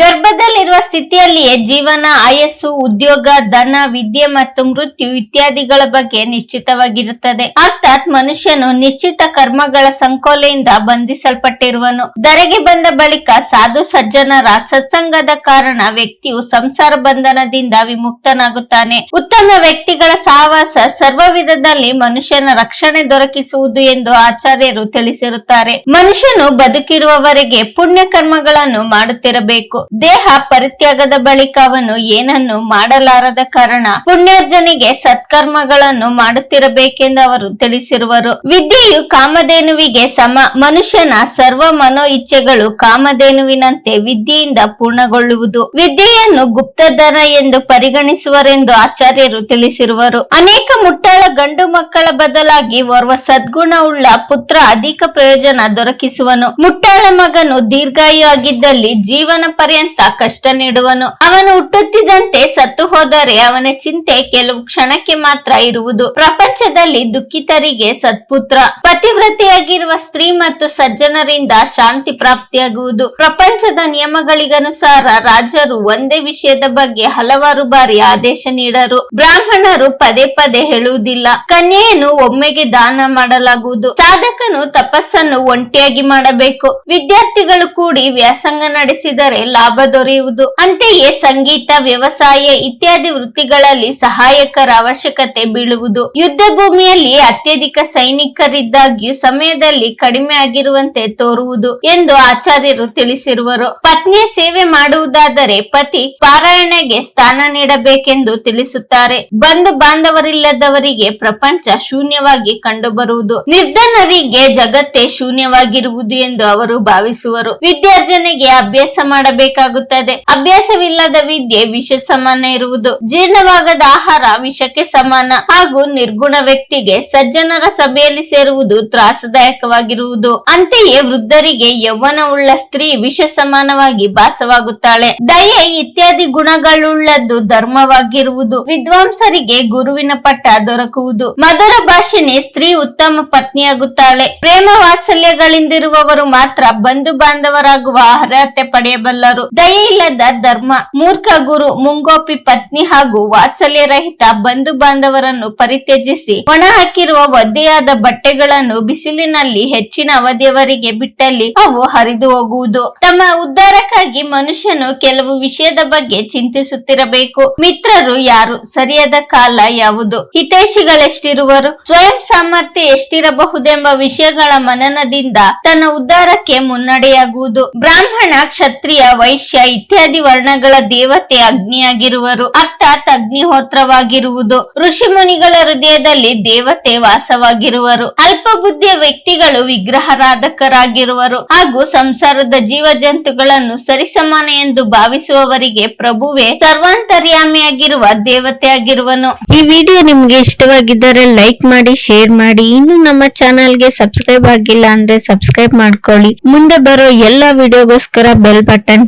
ಗರ್ಭದಲ್ಲಿರುವ ಸ್ಥಿತಿಯಲ್ಲಿಯೇ ಜೀವನ, ಆಯಸ್ಸು, ಉದ್ಯೋಗ, ಧನ, ವಿದ್ಯೆ ಮತ್ತು ಮೃತ್ಯು ಇತ್ಯಾದಿಗಳ ಬಗ್ಗೆ ನಿಶ್ಚಿತವಾಗಿರುತ್ತದೆ. ಅರ್ಥಾತ್ ಮನುಷ್ಯನು ನಿಶ್ಚಿತ ಕರ್ಮಗಳ ಸಂಕೋಲೆಯಿಂದ ಬಂಧಿಸಲ್ಪಟ್ಟಿರುವನು. ಧರೆಗೆ ಬಂದ ಬಳಿಕ ಸಾಧು ಸಜ್ಜನರ ಸತ್ಸಂಗದ ಕಾರಣ ವ್ಯಕ್ತಿಯು ಸಂಸಾರ ಬಂಧನದಿಂದ ವಿಮುಕ್ತನಾಗುತ್ತಾನೆ. ಉತ್ತಮ ವ್ಯಕ್ತಿಗಳ ಸಹವಾಸ ಸರ್ವ ವಿಧದಲ್ಲಿ ಮನುಷ್ಯನ ರಕ್ಷಣೆ ದೊರಕಿಸುವುದು ಎಂದು ಆಚಾರ್ಯರು ತಿಳಿಸಿರುತ್ತಾರೆ. ಮನುಷ್ಯನು ಬದುಕಿರುವವರೆಗೆ ಪುಣ್ಯ ಕರ್ಮಗಳನ್ನು ಮಾಡುತ್ತಿರಬೇಕು. ದೇಹ ಪರಿತ್ಯಾಗದ ಬಳಿಕ ಅವನು ಏನನ್ನು ಮಾಡಲಾರದ ಕಾರಣ ಪುಣ್ಯಾರ್ಜನೆಗೆ ಸತ್ಕರ್ಮಗಳನ್ನು ಮಾಡುತ್ತಿರಬೇಕೆಂದು ಅವರು ತಿಳಿಸಿರುವರು. ವಿದ್ಯೆಯು ಕಾಮಧೇನುವಿಗೆ ಸಮ, ಮನುಷ್ಯನ ಸರ್ವ ಮನೋ ಇಚ್ಛೆಗಳು ಕಾಮಧೇನುವಿನಂತೆ ವಿದ್ಯೆಯಿಂದ ಪೂರ್ಣಗೊಳ್ಳುವುದು. ವಿದ್ಯೆಯನ್ನು ಗುಪ್ತಧನ ಎಂದು ಪರಿಗಣಿಸುವರೆಂದು ಆಚಾರ್ಯರು ತಿಳಿಸಿರುವರು. ಅನೇಕ ಮುಟ್ಟಾಳ ಗಂಡು ಮಕ್ಕಳ ಬದಲಾಗಿ ಓರ್ವ ಸದ್ಗುಣವುಳ್ಳ ಪುತ್ರ ಅಧಿಕ ಪ್ರಯೋಜನ ದೊರಕಿಸುವನು. ಮುಟ್ಟಾಳ ಮಗನು ದೀರ್ಘಾಯು ಆಗಿದ್ದಲ್ಲಿ ಜೀವನ ಪರ್ಯಂತ ಕಷ್ಟ ನೀಡುವನು? ಅವನು ಹುಟ್ಟುತ್ತಿದ್ದಂತೆ ಸತ್ತು ಹೋದರೆ ಅವನ ಚಿಂತೆ ಕೆಲವು ಕ್ಷಣಕ್ಕೆ ಮಾತ್ರ ಇರುವುದು. ಪ್ರಪಂಚದಲ್ಲಿ ದುಃಖಿತರಿಗೆ ಸತ್ಪುತ್ರ. ಪತಿವ್ರತೆಯಾಗಿರುವ ಸ್ತ್ರೀ ಮತ್ತು ಸಜ್ಜನರಿಂದ ಶಾಂತಿ ಪ್ರಾಪ್ತಿಯಾಗುವುದು. ಪ್ರಪಂಚದ ನಿಯಮಗಳಿಗನುಸಾರ ರಾಜರು ಒಂದೇ ವಿಷಯದ ಬಗ್ಗೆ ಹಲವಾರು ಬಾರಿ ಆದೇಶ ನೀಡರು. ಬ್ರಾಹ್ಮಣರು ಪದೇ ಪದೇ ಹೇಳುವುದಿಲ್ಲ. ಕನ್ಯೆಯನ್ನು ಒಮ್ಮೆಗೆ ದಾನ ಮಾಡಲಾಗುವುದು. ಸಾಧಕನು ತಪಸ್ಸನ್ನು ಒಂಟಿಯಾಗಿ ಮಾಡಬೇಕು. ವಿದ್ಯಾರ್ಥಿಗಳು ಕೂಡಿ ವ್ಯಾಸಂಗ ನಡೆಸಿದರೆ ದೊರೆಯುವುದು. ಅಂತೆಯೇ ಸಂಗೀತ, ವ್ಯವಸಾಯ ಇತ್ಯಾದಿ ವೃತ್ತಿಗಳಲ್ಲಿ ಸಹಾಯಕರ ಅವಶ್ಯಕತೆ ಬೀಳುವುದು. ಯುದ್ಧ ಭೂಮಿಯಲ್ಲಿ ಅತ್ಯಧಿಕ ಸೈನಿಕರಿದ್ದಾಗ್ಯೂ ಸಮಯದಲ್ಲಿ ಕಡಿಮೆ ಆಗಿರುವಂತೆ ತೋರುವುದು ಎಂದು ಆಚಾರ್ಯರು ತಿಳಿಸಿರುವರು. ಪತ್ನಿಯ ಸೇವೆ ಮಾಡುವುದಾದರೆ ಪತಿ ಪಾರಾಯಣೆಗೆ ಸ್ಥಾನ ನೀಡಬೇಕೆಂದು ತಿಳಿಸುತ್ತಾರೆ. ಬಂಧು ಬಾಂಧವರಿಲ್ಲದವರಿಗೆ ಪ್ರಪಂಚ ಶೂನ್ಯವಾಗಿ ಕಂಡುಬರುವುದು. ನಿರ್ಧನರಿಗೆ ಜಗತ್ತೇ ಶೂನ್ಯವಾಗಿರುವುದು ಎಂದು ಅವರು ಭಾವಿಸುವರು. ವಿದ್ಯಾರ್ಜನೆಗೆ ಅಭ್ಯಾಸ ಮಾಡಬೇಕಾಗುತ್ತದೆ ಅಭ್ಯಾಸವಿಲ್ಲದ ವಿದ್ಯೆ ವಿಷ ಸಮಾನ ಇರುವುದು. ಜೀರ್ಣವಾಗದ ಆಹಾರ ವಿಷಕ್ಕೆ ಸಮಾನ. ಹಾಗೂ ನಿರ್ಗುಣ ವ್ಯಕ್ತಿಗೆ ಸಜ್ಜನರ ಸಭೆಯಲ್ಲಿ ಸೇರುವುದು ತ್ರಾಸದಾಯಕವಾಗಿರುವುದು. ಅಂತೆಯೇ ವೃದ್ಧರಿಗೆ ಯೌವನವುಳ್ಳ ಸ್ತ್ರೀ ವಿಷ ಸಮಾನವಾಗಿ ಭಾಸವಾಗುತ್ತಾಳೆ. ದಯೆ ಇತ್ಯಾದಿ ಗುಣಗಳುಳ್ಳದ್ದು ಧರ್ಮವಾಗಿರುವುದು. ವಿದ್ವಾಂಸರಿಗೆ ಗುರುವಿನ ಪಟ್ಟ ದೊರಕುವುದು. ಮಧುರ ಭಾಷಣೆ ಸ್ತ್ರೀ ಉತ್ತಮ ಪತ್ನಿಯಾಗುತ್ತಾಳೆ. ಪ್ರೇಮ ವಾತ್ಸಲ್ಯಗಳಿಂದಿರುವವರು ಮಾತ್ರ ಬಂಧು ಬಾಂಧವರಾಗುವ ಅರ್ಹತೆ ಪಡೆಯಬಲ್ಲರು. ದಯೆ ಇಲ್ಲದ ಧರ್ಮ, ಮೂರ್ಖ ಗುರು, ಮುಂಗೋಪಿ ಪತ್ನಿ ಹಾಗೂ ವಾತ್ಸಲ್ಯ ರಹಿತ ಬಂಧು ಬಾಂಧವರನ್ನು ಪರಿತ್ಯಜಿಸಿ ಒಣ ಹಾಕಿರುವ ಒದ್ದೆಯಾದ ಬಟ್ಟೆಗಳನ್ನು ಬಿಸಿಲಿನಲ್ಲಿ ಹೆಚ್ಚಿನ ಅವಧಿಯವರೆಗೆ ಬಿಟ್ಟಲ್ಲಿ ಅವು ಹರಿದು ಹೋಗುವುದು. ತಮ್ಮ ಉದ್ಧಾರಕ್ಕಾಗಿ ಮನುಷ್ಯನು ಕೆಲವು ವಿಷಯದ ಬಗ್ಗೆ ಚಿಂತಿಸುತ್ತಿರಬೇಕು. ಮಿತ್ರರು ಯಾರು? ಸರಿಯಾದ ಕಾಲ ಯಾವುದು? ಹಿತೈಷಿಗಳೆಷ್ಟಿರುವರು? ಸ್ವಯಂ ಸಾಮರ್ಥ್ಯ ಎಷ್ಟಿರಬಹುದೆಂಬ ವಿಷಯಗಳ ಮನನದಿಂದ ತನ್ನ ಉದ್ಧಾರಕ್ಕೆ ಮುನ್ನಡೆಯಾಗುವುದು. ಬ್ರಾಹ್ಮಣ ಕ್ಷತ್ರಿಯ ವೈಶ್ಯ ಇತ್ಯಾದಿ ವರ್ಣಗಳ ದೇವತೆ ಅಗ್ನಿಯಾಗಿರುವರು. ಅರ್ಥಾತ್ ಅಗ್ನಿಹೋತ್ರವಾಗಿರುವುದು. ಋಷಿ ಮುನಿಗಳ ಹೃದಯದಲ್ಲಿ ದೇವತೆ ವಾಸವಾಗಿರುವರು. ಅಲ್ಪ ಬುದ್ಧಿಯ ವ್ಯಕ್ತಿಗಳು ವಿಗ್ರಹಾರಾಧಕರಾಗಿರುವರು. ಹಾಗೂ ಸಂಸಾರದ ಜೀವ ಜಂತುಗಳನ್ನು ಸರಿಸಮಾನ ಎಂದು ಭಾವಿಸುವವರಿಗೆ ಪ್ರಭುವೇ ಸರ್ವಾಂತರ್ಯಾಮಿಯಾಗಿರುವ ದೇವತೆಯಾಗಿರುವನು ಈ ವಿಡಿಯೋ ನಿಮ್ಗೆ ಇಷ್ಟವಾಗಿದ್ದರೆ ಲೈಕ್ ಮಾಡಿ, ಶೇರ್ ಮಾಡಿ. ಇನ್ನು ನಮ್ಮ ಚಾನಲ್ಗೆ ಸಬ್ಸ್ಕ್ರೈಬ್ ಆಗಿಲ್ಲ ಅಂದ್ರೆ ಸಬ್ಸ್ಕ್ರೈಬ್ ಮಾಡ್ಕೊಳ್ಳಿ. ಮುಂದೆ ಬರೋ ಎಲ್ಲಾ ವಿಡಿಯೋಗೋಸ್ಕರ ಬೆಲ್ ಬಟನ್